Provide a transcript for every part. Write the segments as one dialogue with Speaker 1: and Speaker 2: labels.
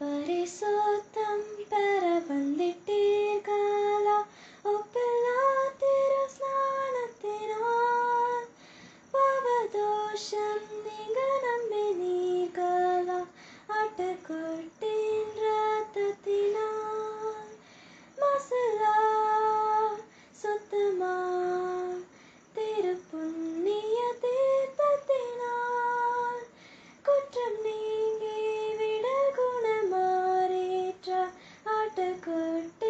Speaker 1: பரிசுத்தம் பெற வந்திட்டீர்களா? ஒப்பெல்லா திரு ஸ்நானத்தினால் பாவதோஷம் நீங்க நம்பினீர்களா? ஆட்டுக்குட்டின் Good.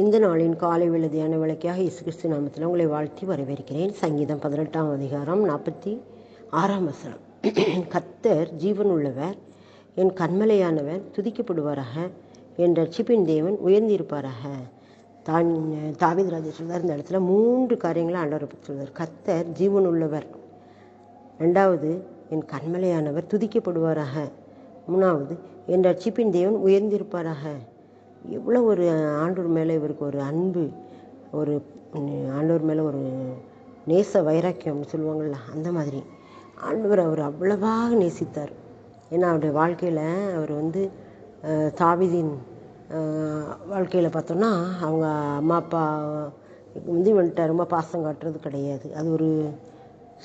Speaker 2: இந்த நாளின் காலை விழுதியான விளக்கியாக இயேசு கிறிஸ்து நாமத்தில் உங்களை வாழ்த்தி வரவேற்கிறேன். சங்கீதம் பதினெட்டாம் அதிகாரம் நாற்பத்தி ஆறாம் வசனம். கத்தர் ஜீவன் உள்ளவர் என் கண்மலையானவர் துதிக்கப்படுவாராக என் ரட்சிப்பின் தேவன் உயர்ந்திருப்பாராக. தான் தாவீது ராஜா இந்த இடத்துல மூன்று காரியங்களை ஆண்டவர் பற்றி கத்தர் ஜீவன் உள்ளவர் ரெண்டாவது என் கண்மலையானவர் துதிக்கப்படுவாராக. மூணாவது என் ரட்சிப்பின் தேவன் உயர்ந்திருப்பாராக. எவ்வளோ ஒரு ஆண்டவர் மேலே இவருக்கு ஒரு அன்பு ஒரு ஆண்டவர் மேலே ஒரு நேச வைராக்கியம்னு சொல்லுவாங்கள்ல அந்த மாதிரி. ஆண்டவர் அவர் அவ்வளவாக நேசித்தார். ஏன்னா அவருடைய வாழ்க்கையில் அவர் வந்து தாவிதின் வாழ்க்கையில் பார்த்தோன்னா அவங்க அம்மா அப்பா வந்து இவன்கிட்ட ரொம்ப பாசம் காட்டுறது கிடையாது. அது ஒரு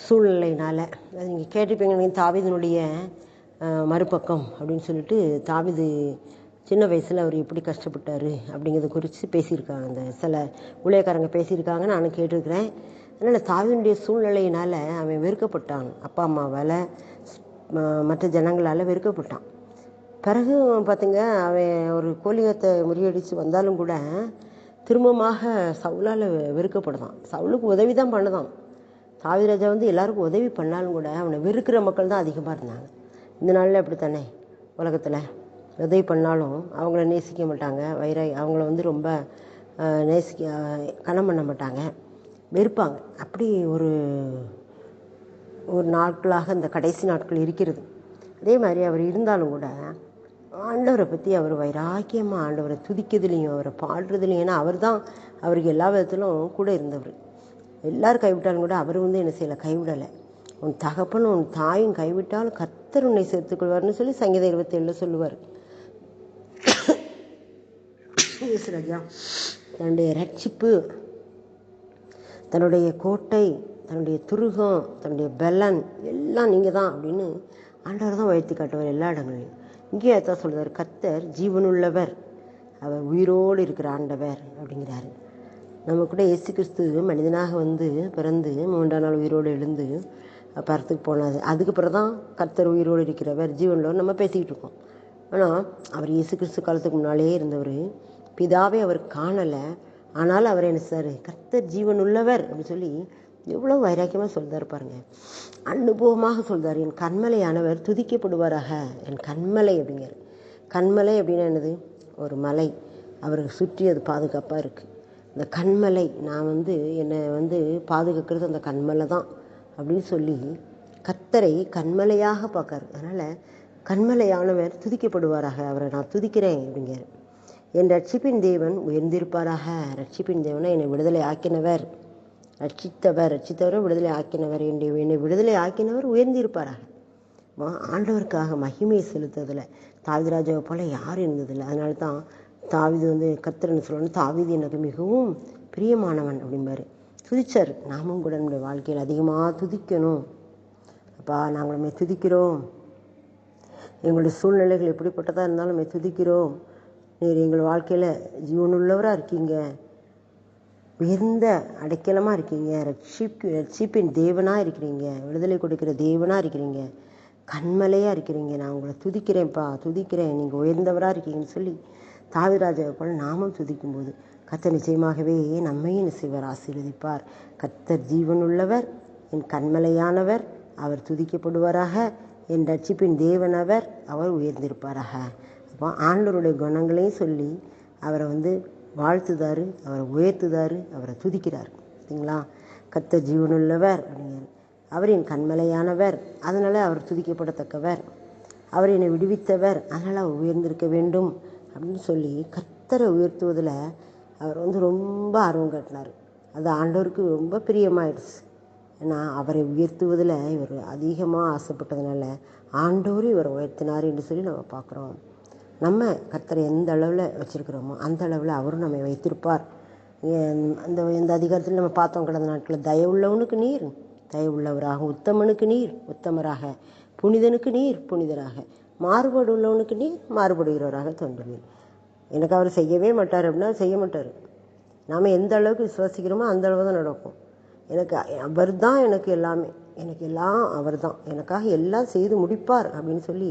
Speaker 2: சூழ்நிலையினால். அது நீங்கள் கேட்டிருப்பீங்க தாவிதனுடைய மறுபக்கம் அப்படின்னு சொல்லிட்டு தாவிது சின்ன வயசில் அவர் எப்படி கஷ்டப்பட்டார் அப்படிங்கிறத குறித்து பேசியிருக்காங்க. அந்த சில ஊழியக்காரங்க பேசியிருக்காங்க நானும் கேட்டிருக்கிறேன். அதனால் தாவினுடைய சூழ்நிலையினால் அவன் வெறுக்கப்பட்டான். அப்பா அம்மாவால் மற்ற ஜனங்களால் வெறுக்கப்பட்டான். பிறகு பார்த்திங்க அவன் ஒரு கோலியத்தை முறியடித்து வந்தாலும் கூட திரும்பமாக சவுலால் வெறுக்கப்படுதான். சவுலுக்கு உதவி தான் பண்ணுதான் தாவிராஜா வந்து எல்லாருக்கும் உதவி பண்ணாலும் கூட அவனை வெறுக்கிற மக்கள் தான் அதிகமாக இருந்தாங்க. இந்த நாளில் அப்படி தானே உலகத்தில்? உதவி பண்ணாலும் அவங்கள நேசிக்க மாட்டாங்க. வைராகி அவங்கள வந்து ரொம்ப நேசிக்க அஹ், கனம் பண்ண மாட்டாங்க. வெறுப்பாங்க. அப்படி ஒரு ஒரு நாட்களாக இந்த கடைசி நாட்கள் இருக்கிறது. அதே மாதிரி அவர் இருந்தாலும் கூட ஆண்டவரை பற்றி அவர் வைராக்கியமாக ஆண்டவரை துதிக்கிறதுலையும் அவரை பாடுறதுலையும் ஏன்னா அவர் தான் அவருக்கு எல்லா விதத்திலும் கூட இருந்தவர். எல்லோரும் கைவிட்டாலும் கூட அவர் வந்து என்ன செய்யலை? கைவிடலை. உன் தகப்பனும் உன் தாயும் கைவிட்டாலும் கத்தர் உன்னை சேர்த்துக்கொள்வார்னு சொல்லி சங்கீத இருபத்தேழில் சொல்லுவார். இயேசு ராஜா தன்னுடைய ரட்சிப்பு தன்னுடைய கோட்டை தன்னுடைய துருகம் தன்னுடைய பலன் எல்லாம் நீங்கள் தான் அப்படின்னு ஆண்டவர் தான் உயர்த்தி காட்டுவார் எல்லா இடங்களையும் இங்கேயே அதான் சொல்கிறார் கத்தர் ஜீவனுள்ளவர் அவர் உயிரோடு இருக்கிற ஆண்டவர் அப்படிங்கிறாரு. நம்ம கூட இயேசு கிறிஸ்து மனிதனாக வந்து பிறந்து மூன்றாம் நாள் உயிரோடு எழுந்து பரத்துக்கு போனாது அதுக்கு பிறகு தான் கர்த்தர் உயிரோடு இருக்கிறவர் ஜீவனில் நம்ம பேசிக்கிட்டு இருக்கோம். ஆனால் அவர் இயேசு கிறிஸ்து காலத்துக்கு முன்னாலே இருந்தவர் பிதாவே அவர் காணலை. ஆனால் அவர் என்ன சார் கர்த்தர் ஜீவன் உள்ளவர் அப்படின்னு சொல்லி எவ்வளோ வைராக்கியமாக சொல்கிறார் பாருங்க. அனுபவமாக சொல்கிறார் என் கண்மலையானவர் துதிக்கப்படுவாராக என் கண்மலை அப்படிங்கிறார். கண்மலை அப்படின்னா என்னது? ஒரு மலை. அவருக்கு சுற்றி அது பாதுகாப்பாக இருக்குது இந்த கண்மலை நான் வந்து என்னை வந்து பாதுகாக்கிறது அந்த கண்மலை தான் அப்படின்னு சொல்லி கத்தரை கண்மலையாக பார்க்காரு. அதனால் கண்மலையானவர் துதிக்கப்படுவாராக அவரை நான் துதிக்கிறேன் அப்படிங்கிறார். என் ரட்சிப்பின் தேவன் உயர்ந்திருப்பாராக. ரட்சிப்பின் தேவனை என்னை விடுதலை ஆக்கினவர். ரட்சித்தவர் ரட்சித்தவரை விடுதலை ஆக்கினவர். என்னை என்னை விடுதலை ஆக்கினவர் உயர்ந்திருப்பாராக. ஆண்டவருக்காக மகிமையை செலுத்துறதுல தாவிதராஜாவை போல யாரும் இருந்ததில்லை. அதனால தான் தாவிது வந்து கத்திரன்னு சொல்லணும் தாவிது எனக்கு மிகவும் பிரியமானவன் அப்படிம்பாரு. துதிச்சார். நாமும் கூட நம்முடைய வாழ்க்கையில் அதிகமாக துதிக்கணும். அப்பா நாங்கள் உம்மை துதிக்கிறோம். எங்களுடைய சூழ்நிலைகள் எப்படிப்பட்டதாக இருந்தாலும் நம்ம துதிக்கிறோம். நீர் எங்கள் வாழ்க்கையில் ஜீவனுள்ளவராக இருக்கீங்க. உயர்ந்த அடைக்கலமாக இருக்கீங்க. ரட்சிப்பு ரட்சிப்பின் தேவனாக இருக்கிறீங்க. விடுதலை கொடுக்கிற தேவனாக இருக்கிறீங்க. கண்மலையாக இருக்கிறீங்க. நான் உங்களை துதிக்கிறேன்ப்பா துதிக்கிறேன். நீங்கள் உயர்ந்தவராக இருக்கீங்கன்னு சொல்லி தாவிராஜாவை போல நாமும் துதிக்கும்போது கத்தர் நிச்சயமாகவே நம்மையும் என்ன செய்வார் ஆசீர்வதிப்பார். கத்தர் ஜீவனுள்ளவர் என் கண்மலையானவர் அவர் துதிக்கப்படுவாராக. என் ரட்சிப்பின் தேவனவர் அவர் உயர்ந்திருப்பாராக. அப்போ ஆண்டவருடைய குணங்களையும் சொல்லி அவரை வந்து வாழ்த்துதாரு அவரை உயர்த்துதாரு அவரை துதிக்கிறார். சரிங்களா? கத்த ஜீவனுள்ளவர் அப்படிங்கிறார் அவர் என் கண்மலையானவர். அதனால் அவர் துதிக்கப்படத்தக்கவர். அவர் என்னை விடுவித்தவர். அதனால் அவர் உயர்ந்திருக்க வேண்டும் அப்படின்னு சொல்லி கத்தரை உயர்த்துவதில் அவர் வந்து ரொம்ப ஆர்வம் காட்டினார். அது ஆண்டவருக்கு ரொம்ப பிரியமாயிடுச்சு. ஏன்னா அவரை உயர்த்துவதில் இவர் அதிகமாக ஆசைப்பட்டதுனால ஆண்டோரும் இவரை உயர்த்தினார் என்று சொல்லி நம்ம பார்க்குறோம். நம்ம கர்த்தரை எந்த அளவில் வச்சுருக்கிறோமோ அந்த அளவில் அவரும் நம்மை வைத்திருப்பார். அந்த இந்த அதிகாரத்தில் நம்ம பார்த்தோம் கடந்த நாட்களில் தயவுள்ளவனுக்கு நீர் தயவுள்ளவராக உத்தமனுக்கு நீர் உத்தமராக புனிதனுக்கு நீர் புனிதராக மாறுபாடு உள்ளவனுக்கு நீர் மாறுபடுகிறவராக தோன்றுவீர். எனக்கு அவர் செய்யவே மாட்டார் அப்படின்னா செய்ய மாட்டார். நாம் எந்த அளவுக்கு விசுவாசிக்கிறோமோ அந்த அளவு தான் நடக்கும். எனக்கு அவர் தான் எனக்கு எல்லாமே. எனக்கு எல்லாம் அவர் தான். எனக்காக எல்லாம் செய்து முடிப்பார் அப்படின்னு சொல்லி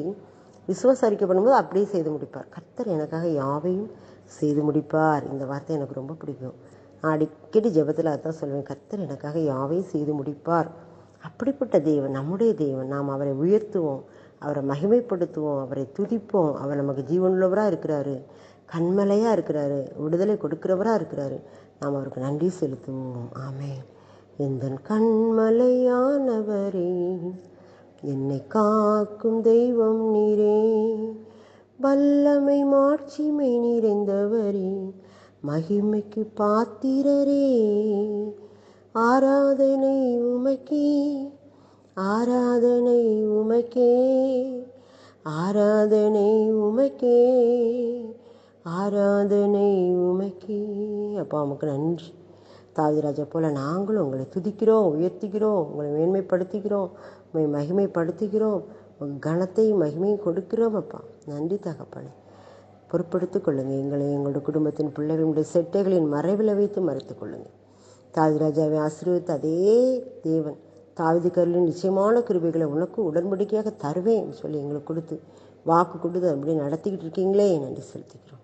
Speaker 2: விசுவாசரிக்கை பண்ணும்போது அப்படியே செய்து முடிப்பார். கர்த்தர் எனக்காக யாவையும் செய்து முடிப்பார். இந்த வார்த்தை எனக்கு ரொம்ப பிடிக்கும். நான் அடிக்கடி ஜபத்தில் அதான் சொல்லுவேன் கர்த்தர் எனக்காக யாவையும் செய்து முடிப்பார். அப்படிப்பட்ட தெய்வன் நம்முடைய தெய்வன் நாம் அவரை உயர்த்துவோம் அவரை மகிமைப்படுத்துவோம் அவரை துதிப்போம். அவர் நமக்கு ஜீவனுள்ளவராக இருக்கிறாரு. கண்மலையாக இருக்கிறாரு. விடுதலை கொடுக்கிறவராக இருக்கிறாரு. நாம் அவருக்கு நன்றி செலுத்துவோம். ஆமே எந்த கண்மலையானவரே என்னை காக்கும் தெய்வம் நீரே. வல்லமை மாட்சிமை நிறைந்தவரே. மகிமைக்கு பாத்திரரே. ஆராதனை உமக்கே. ஆராதனை உமக்கே. ஆராதனை உமக்கே. ஆராதனை உமக்கே. அப்பா உமக்கு நன்றி. தாவிராஜை போல் நாங்களும் உங்களை துதிக்கிறோம் உயர்த்துகிறோம் உங்களை மேன்மைப்படுத்துகிறோம் உங்களை மகிமைப்படுத்துகிறோம். உங்கள் கனத்தையும் மகிமையும் கொடுக்கிறோம் அப்பா. நன்றி தகப்பனே. பொறுப்படுத்திக் கொள்ளுங்கள். எங்களை எங்களுடைய குடும்பத்தின் பிள்ளைகளுடைய செட்டைகளின் மறைவில் வைத்து மறைத்து கொள்ளுங்கள். தாவிராஜாவை ஆசீர்வித்த அதே தேவன் தாவிது கருளின் நிச்சயமான கிருபைகளை உனக்கு உடன்படிக்கையாக தருவேன் சொல்லி எங்களுக்கு கொடுத்து வாக்கு கொடுத்து அப்படியே நடத்திக்கிட்டு இருக்கீங்களே. நன்றி செலுத்திக்கிறோம்.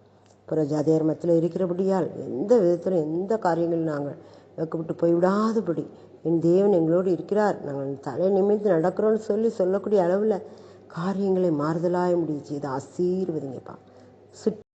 Speaker 2: புற ஜாதியார் இருக்கிறபடியால் எந்த விதத்திலும் எந்த காரியங்களும் நாங்கள் வைக்கப்பட்டு போய்விடாதபடி என் தேவன் எங்களோடு இருக்கிறார். நாங்கள் தலை நிமிர்ந்து நடக்கிறோம்னு சொல்லி சொல்லக்கூடிய அளவில் காரியங்களை மாறுதலாய முடிவு செய்து ஆசீர்வதிங்கப்பா. சுற்றி